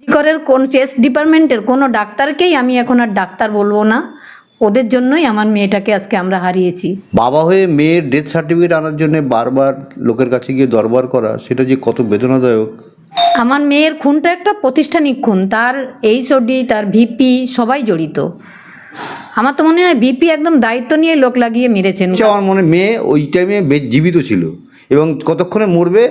করের কোন চেস্ট ডিপার্টমেন্টের কোনো ডাক্তারকেই আমি এখন আর ডাক্তার বলব না। ওদের জন্যই আমার মেয়েটাকে আজকে আমরা হারিয়েছি। বাবা হয়ে মেয়ের ডেথ সার্টিফিকেট আনার জন্য বারবার লোকের কাছে গিয়ে দরবার করা সেটা যে কত বেদনাদায়ক। আমার মেয়ের খুনটা একটা প্রতিষ্ঠানিক খুন তার এইচওডি তার ভিপি সবাই জড়িত। আমার তো মনে হয় ভিপি একদম দায়িত্ব নিয়ে লোক লাগিয়ে মেরেছেন। হচ্ছে আমার মনে মেয়ে ওই টাইমে জীবিত ছিল। এবং কতক্ষণে মরবে?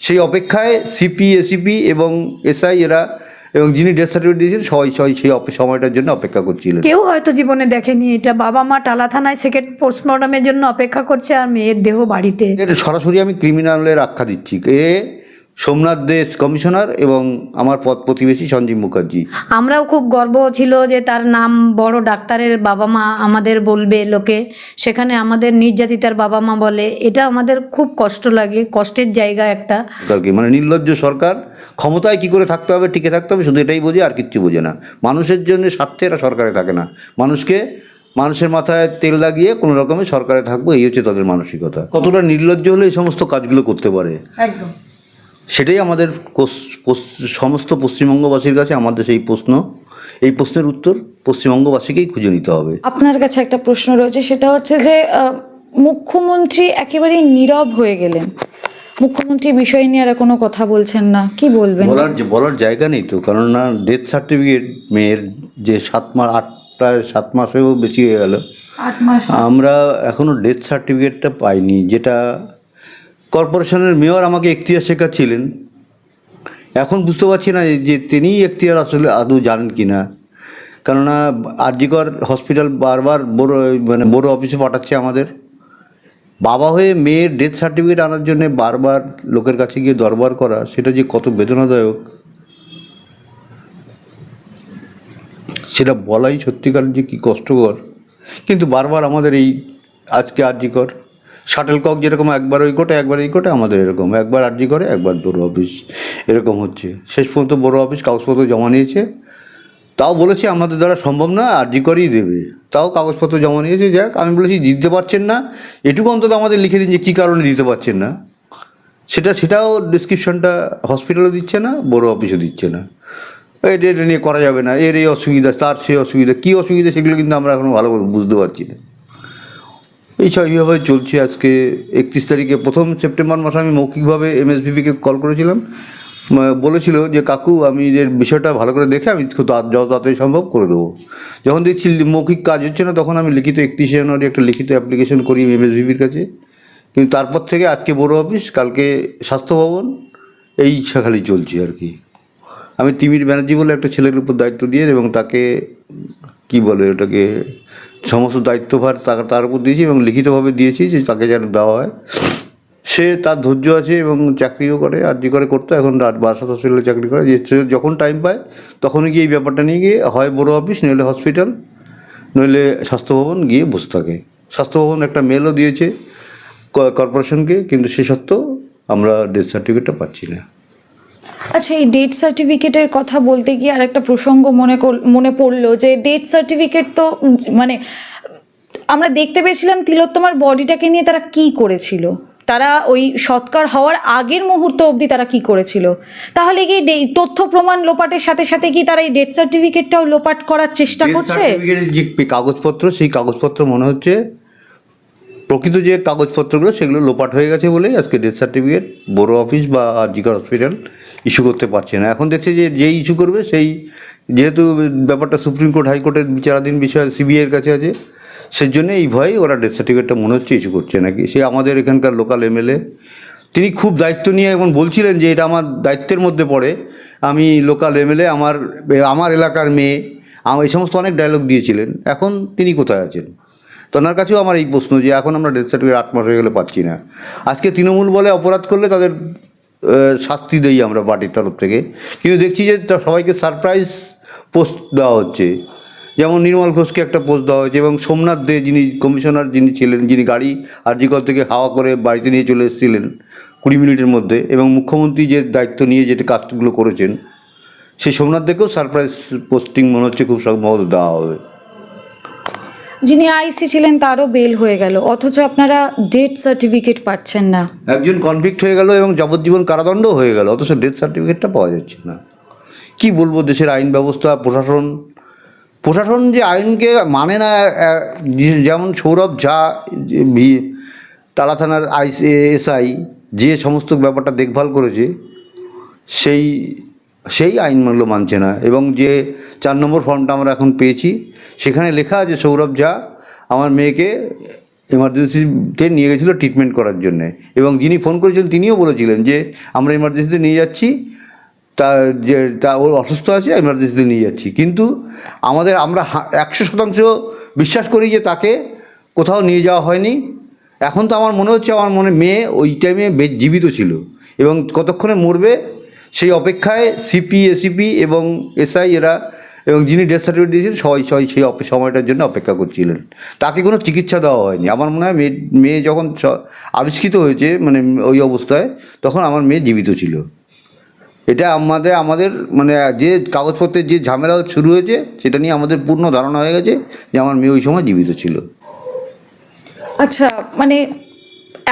সেই অপেক্ষায় সিপি এসিপি এবং এসআই এরা এবং যিনি ডেথ সার্টিফিকেট দিয়েছেন সবাই সবাই সেই সময়টার জন্য অপেক্ষা করছিলেন। কেউ হয়তো জীবনে দেখেনি এটা। বাবা মা টালা থানায় সেকেন্ড পোস্টমর্টমের জন্য অপেক্ষা করছে আর মেয়ের দেহ বাড়িতে। সরাসরি আমি ক্রিমিনালের আখ্যা দিচ্ছি। এ সোমনাথ দেশ কমিশনার এবং আমার পদ প্রতিবেশী সঞ্জীব মুখার্জি। আমরাও খুব গর্ব ছিল যে তার নাম বড় ডাক্তারের বাবা মা আমাদের বলবে লোকে। সেখানে আমাদের নির্যাতিতার বাবা মা বলে। এটা আমাদের খুব কষ্ট লাগে কষ্টের জায়গা একটা। মানে নির্লজ্জ সরকার ক্ষমতায় কি করে থাকতে হবে টিকে থাকতে হবে শুধু এটাই বোঝে আর কিচ্ছু বোঝে না। মানুষের জন্য স্বার্থে এরা সরকারে থাকে না। মানুষকে মানুষের মাথায় তেল লাগিয়ে কোনো রকমে সরকারে থাকব এই হচ্ছে তাদের মানসিকতা। কতটা নির্লজ্জ হলে এই সমস্ত কাজগুলো করতে পারে। একদম। সেটাই আমাদের সমস্ত পশ্চিমবঙ্গবাসীর কাছে আমাদের সেই প্রশ্ন। এই প্রশ্নের উত্তর পশ্চিমবঙ্গবাসীকেই খুঁজে নিতে হবে। আপনার কাছে একটা প্রশ্ন রয়েছে সেটা হচ্ছে যে মুখ্যমন্ত্রী একেবারেই নীরব হয়ে গেলেন। মুখ্যমন্ত্রী বিষয় নিয়ে আর কোনো কথা বলছেন না কি বলবেন? বলার যে বলার জায়গা নেই তো কারণ না ডেথ সার্টিফিকেট মেয়ের যে সাত মাস আট প্রায় সাত মাসেও বেশি হয়ে গেল। আমরা এখনও ডেথ সার্টিফিকেটটা পাইনি যেটা কর্পোরেশনের মেয়র আমাকে এখতিয়ার শেখাচ্ছিলেন। এখন বুঝতে পারছি না যে তিনিই এখতিয়ার আসলে আদৌ জানেন কি না কেননা আরজিকর হসপিটাল বারবার বড় মানে বড় অফিসে পাঠাচ্ছে আমাদের। বাবা হয়ে মেয়ের ডেথ সার্টিফিকেট আনার জন্য বারবার লোকের কাছে গিয়ে দরবার করা, সেটা যে কত বেদনাদায়ক। সেটা বলাই সত্যিকার যে কী কষ্টকর। কিন্তু বারবার আমাদের এই আজকে আরজি কর শাটেল কক যেরকম একবার ওই কোটে, একবার এই কোটে, আমাদের এরকম। একবার আরজি করে, একবার বড়ো অফিস। এরকম হচ্ছে। শেষ পর্যন্ত বড়ো অফিস কাগজপত্র জমা নিয়েছে। তাও বলেছি আমাদের দ্বারা সম্ভব না, আরজি করেই দেবে। তাও কাগজপত্র জমা নিয়েছে, যাক, আমি বলেছি দিতে পারছেন না। এটুকু অন্তত আমাদের লিখে দিন যে কী কারণে দিতে পারছেন না। সেটা, সেটাও ডিসক্রিপশনটা হসপিটালও দিচ্ছে না, বড় অফিসও দিচ্ছে না। এটা এটা নিয়ে করা যাবে না। এর এই অসুবিধা, তার সেই অসুবিধা, কী অসুবিধা সেগুলো কিন্তু আমরা এখনও ভালো বুঝতে পারছি না। এইসব এইভাবে চলছে আজকে একত্রিশ তারিখে। প্রথম সেপ্টেম্বর মাসে আমি মৌখিকভাবে এম এস এমএসভিপিকে কল করেছিলাম। বলেছিল যে, কাকু, আমি এর বিষয়টা ভালো করে দেখে আমি যত তাড়াতাড়ি সম্ভব করে দেবো। যখন দেখছি মৌখিক কাজ হচ্ছে না, তখন আমি লিখিত একত্রিশে জানুয়ারি একটা লিখিত অ্যাপ্লিকেশন করি এম এস এমএসভিপির কাছে। কিন্তু তারপর থেকে আজকে বড় অফিস, কালকে স্বাস্থ্য ভবন, এই খালি চলছে আর কি। আমি তিমির ব্যানার্জি বলে একটা ছেলের উপর দায়িত্ব দিয়ে এবং তাকে, কি বলে ওটাকে সমস্ত দায়িত্বভার তাকে তার উপর দিয়েছি এবং লিখিতভাবে দিয়েছি যে তাকে যেন দেওয়া হয়। সে তার ধৈর্য আছে এবং চাকরিও করে, আর যে করে করতো এখন রাত হসপিটালে চাকরি করে। যে যখন টাইম পায়, তখনই গিয়ে এই ব্যাপারটা নিয়ে গিয়ে হয় বড় অফিস নইলে হসপিটাল নইলে স্বাস্থ্য ভবন গিয়ে বসে থাকে। স্বাস্থ্য ভবন একটা মেলও দিয়েছে কর্পোরেশনকে কিন্তু সে সত্ত্বেও আমরা ডেথ সার্টিফিকেটটা পাচ্ছি না। আচ্ছা এই ডেথ সার্টিফিকেটের কথা বলতে গিয়ে আর একটা প্রসঙ্গ মনে মনে পড়ল যে ডেথ সার্টিফিকেট তো মানে আমরা দেখতে পেয়েছিলাম তিলোত্তমার বডিটাকে নিয়ে তারা কি করেছিল। তারা ওই সৎকার হওয়ার আগের মুহূর্ত অবধি তারা কি করেছিল। তাহলে কি তথ্য প্রমাণ লোপাটের সাথে সাথে কি তারা এই ডেথ সার্টিফিকেটটাও লোপাট করার চেষ্টা করছে? যে কাগজপত্র সেই কাগজপত্র মনে হচ্ছে প্রকৃত যে কাগজপত্রগুলো, সেগুলো লোপাট হয়ে গেছে বলেই আজকে ডেথ সার্টিফিকেট বড় অফিস বা জিকার হসপিটাল ইস্যু করতে পারছে না। এখন দেখছে যে, যেই ইস্যু করবে, সেই যেহেতু ব্যাপারটা সুপ্রিম কোর্ট হাইকোর্টের বিচারাধীন বিষয় সিবিআইয়ের কাছে আছে সেই জন্য এই ভয়ে ওরা ডেথ সার্টিফিকেটটা মনে হচ্ছে ইস্যু করছে নাকি? সে আমাদের এখানকার লোকাল এমএলএ তিনি খুব দায়িত্ব নিয়ে এখন বলছিলেন যে, এটা আমার দায়িত্বের মধ্যে পড়ে। আমি লোকাল এমএলএ আমার আমার এলাকার মেয়ে এই সমস্ত অনেক ডায়লগ দিয়েছিলেন। এখন তিনি কোথায় আছেন? তো ওনার কাছেও আমার এই প্রশ্ন যে এখন আমরা ডেথ সার্টিফিকেট আট মাস হয়ে গেলে পাচ্ছি না। আজকে তৃণমূল বলে অপরাধ করলে তাদের শাস্তি দেই আমরা পার্টির তরফ থেকে। কিন্তু দেখছি যে সবাইকে সারপ্রাইজ পোস্ট দেওয়া হচ্ছে। যেমন নির্মল ঘোষকে একটা পোস্ট দেওয়া হয়েছে এবং সোমনাথ দে যিনি কমিশনার যিনি ছিলেন, যিনি গাড়ি আরজিকল থেকে হাওয়া করে বাড়িতে নিয়ে চলে এসেছিলেন কুড়ি মিনিটের মধ্যে এবং মুখ্যমন্ত্রী যে দায়িত্ব নিয়ে যেটা কাজগুলো করেছেন সেই সোমনাথ দেকেও সারপ্রাইজ পোস্টিং মনে হচ্ছে খুব সম্ভবত দেওয়া হবে। যিনি আইসি ছিলেন, তারও বেল হয়ে গেল। অথচ আপনারা ডেথ সার্টিফিকেট পাচ্ছেন না। একজন কনভিক্ট হয়ে গেল এবং যাবজ্জীবন কারাদণ্ড হয়ে গেল, অথচ ডেথ সার্টিফিকেটটা পাওয়া যাচ্ছে না। কি বলব, দেশের আইন ব্যবস্থা, প্রশাসন প্রশাসন যে আইনকে মানে না যেমন সৌরভ ঝা তালা থানার আই এসআই যে সমস্ত ব্যাপারটা দেখভাল করেছে, সেই সেই আইনগুলো মানছে না। এবং যে চার নম্বর ফর্মটা আমরা এখন পেয়েছি সেখানে লেখা আছে, সৌরভ ঝা আমার মেয়েকে এমার্জেন্সিতে নিয়ে গেছিল ট্রিটমেন্ট করার জন্যে। এবং যিনি ফোন করেছিলেন, তিনিও বলেছিলেন যে, আমরা এমার্জেন্সিতে নিয়ে যাচ্ছি, তা যে, তা ওর অসুস্থ আছে এমার্জেন্সিতে নিয়ে যাচ্ছি। কিন্তু আমাদের, আমরা একশো শতাংশ বিশ্বাস করি যে তাকে কোথাও নিয়ে যাওয়া হয়নি। এখন তো আমার মনে হচ্ছে, আমার মনে, মেয়ে ওই টাইমে বে- জীবিত ছিল। এবং কতক্ষণে মরবে, সেই অপেক্ষায় সিপি এসিপি এবং এসআই এরা এবং যিনি ডেথ সার্টিফিকেট দিয়েছেন, সবাই সবাই সেই সময়টার জন্য অপেক্ষা করছিলেন। তাকে কোনো চিকিৎসা দেওয়া হয়নি। আমার মনে হয় মেয়ে মেয়ে যখন আবিষ্কৃত হয়েছে মানে ওই অবস্থায়, তখন আমার মেয়ে জীবিত ছিল। এটা আমাদের আমাদের মানে যে কাগজপত্রের যে ঝামেলা শুরু হয়েছে, সেটা নিয়ে আমাদের পূর্ণ ধারণা হয়ে গেছে যে আমার মেয়ে ওই সময় জীবিত ছিল। আচ্ছা মানে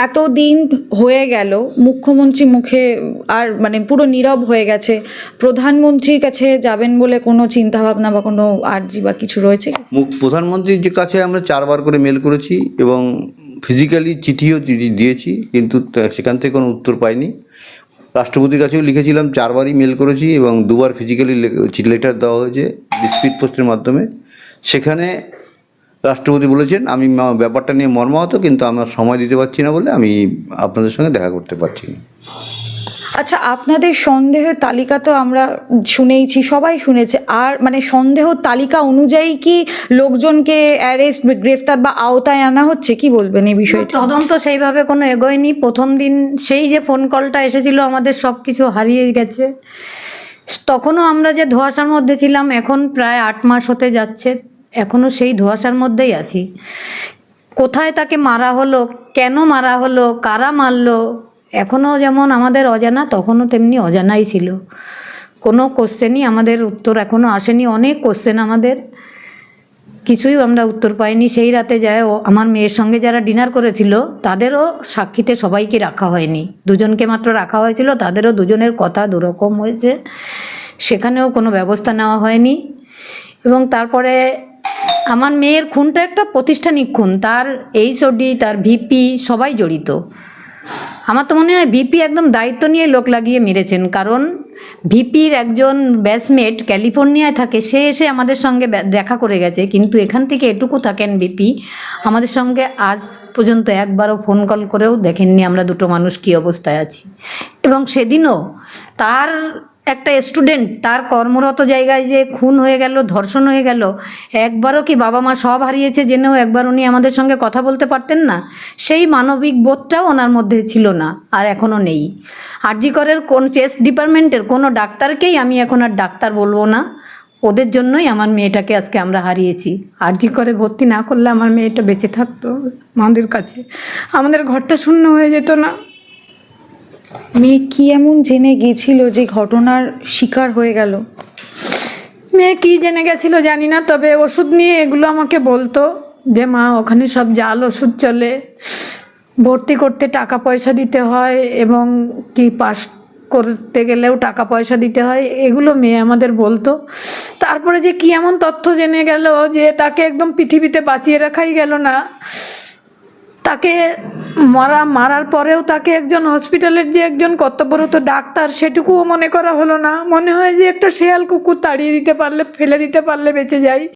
এত দিন হয়ে গেল, মুখ্যমন্ত্রী মুখে আর মানে পুরো নীরব হয়ে গেছে। প্রধানমন্ত্রীর কাছে যাবেন বলে কোনো চিন্তা ভাবনা বা কোনো আর্জি বা কিছু রয়েছে? প্রধানমন্ত্রীর কাছে আমরা চারবার করে মেল করেছি এবং ফিজিক্যালি চিঠিও চিঠি দিয়েছি, কিন্তু সেখান থেকে কোনো উত্তর পাইনি। রাষ্ট্রপতির কাছেও লিখেছিলাম, চারবারই মেল করেছি এবং দুবার ফিজিক্যালি লেটার দেওয়া হয়েছে স্পিড পোস্টের মাধ্যমে। সেখানে রাষ্ট্রপতি বলেছেন আমি ব্যাপারটা নিয়ে মর্মাহত কিন্তু আমার সময় দিতে পারছি না বলে আমি আপনাদের সঙ্গে দেখা করতে পারছি না। আচ্ছা আপনাদের সন্দেহের তালিকা তো আমরা শুনেইছি সবাই শুনেছে। আর মানে সন্দেহ তালিকা অনুযায়ী কি লোকজনকে অ্যারেস্ট গ্রেফতার বা আওতায় আনা হচ্ছে? কি বলবেন এই বিষয়টা? তদন্ত সেইভাবে কোনো এগোয়নি। প্রথম দিন সেই যে ফোন কলটা এসেছিল আমাদের সব কিছু হারিয়ে গেছে। তখনও আমরা যে ধোঁয়াশার মধ্যে ছিলাম এখন প্রায় আট মাস হতে যাচ্ছে। এখনও সেই ধোঁয়াশার মধ্যেই আছি। কোথায় তাকে মারা হলো, কেন মারা হলো, কারা মারলো এখনও যেমন আমাদের অজানা, তখনও তেমনি অজানাই ছিল। কোনো কোশ্চেনই আমাদের উত্তর এখনও আসেনি, অনেক কোশ্চেন আমাদের। কিছুই আমরা উত্তর পাইনি। সেই রাতে যায় আমার মেয়ের সঙ্গে যারা ডিনার করেছিল, তাদেরও সাক্ষীতে সবাইকে রাখা হয়নি। দুজনকে মাত্র রাখা হয়েছিল, তাদেরও দুজনের কথা দুরকম হয়েছে। সেখানেও কোনো ব্যবস্থা নেওয়া হয়নি। এবং তারপরে আমার মেয়ের খুনটা একটা প্রতিষ্ঠানিক খুন। তার এইচওডি, তার ভিপি সবাই জড়িত। আমার তো মনে হয় ভিপি একদম দায়িত্ব নিয়ে লোক লাগিয়ে মেরেছেন, কারণ ভিপির একজন ব্যাচমেট ক্যালিফোর্নিয়ায় থাকে, সে এসে আমাদের সঙ্গে দেখা করে গেছে, কিন্তু এখান থেকে এটুকু থাকেন ভিপি। আমাদের সঙ্গে আজ পর্যন্ত একবারও ফোন কল করেও দেখেননি আমরা দুটো মানুষ কী অবস্থায় আছি। এবং সেদিনও তার একটা স্টুডেন্ট তার কর্মরত জায়গায় যে খুন হয়ে গেল, ধর্ষণ হয়ে গেল, একবারও কি বাবা মা সব হারিয়েছে জেনেও একবার উনি আমাদের সঙ্গে কথা বলতে পারতেন না? সেই মানবিক বোধটাও ওনার মধ্যে ছিল না, আর এখনও নেই। আরজিকরের কোন চেস্ট ডিপার্টমেন্টের কোনো ডাক্তারকেই আমি এখন আর ডাক্তার বলব না। ওদের জন্যই আমার মেয়েটাকে আজকে আমরা হারিয়েছি। আরজি করে ভর্তি না করলে আমার মেয়েটা বেঁচে থাকতো আমাদের কাছে। আমাদের ঘরটা শূন্য হয়ে যেত না। মেয়ে কি এমন জেনে গেছিল যে ঘটনার শিকার হয়ে গেল? মেয়ে কী জেনে গেছিল জানি না, তবে ওষুধ নিয়ে এগুলো আমাকে বলতো যে, মা, ওখানে সব জাল ওষুধ চলে। ভর্তি করতে টাকা পয়সা দিতে হয় এবং কি পাস করতে গেলেও টাকা পয়সা দিতে হয়, এগুলো মেয়ে আমাদের বলতো। তারপরে যে কি এমন তথ্য জেনে গেল যে, তাকে একদম পৃথিবীতে বাঁচিয়ে রাখাই গেল না। তাকে মারা, মারার পরেও তাকে একজন হসপিটালের যে একজন কর্তব্যরত ডাক্তার সেটুকুও মনে করা হলো না। মনে হয় যে একটা শেয়াল কুকুর তাড়িয়ে দিতে পারলে, ফেলে দিতে পারলে বেঁচে যায়।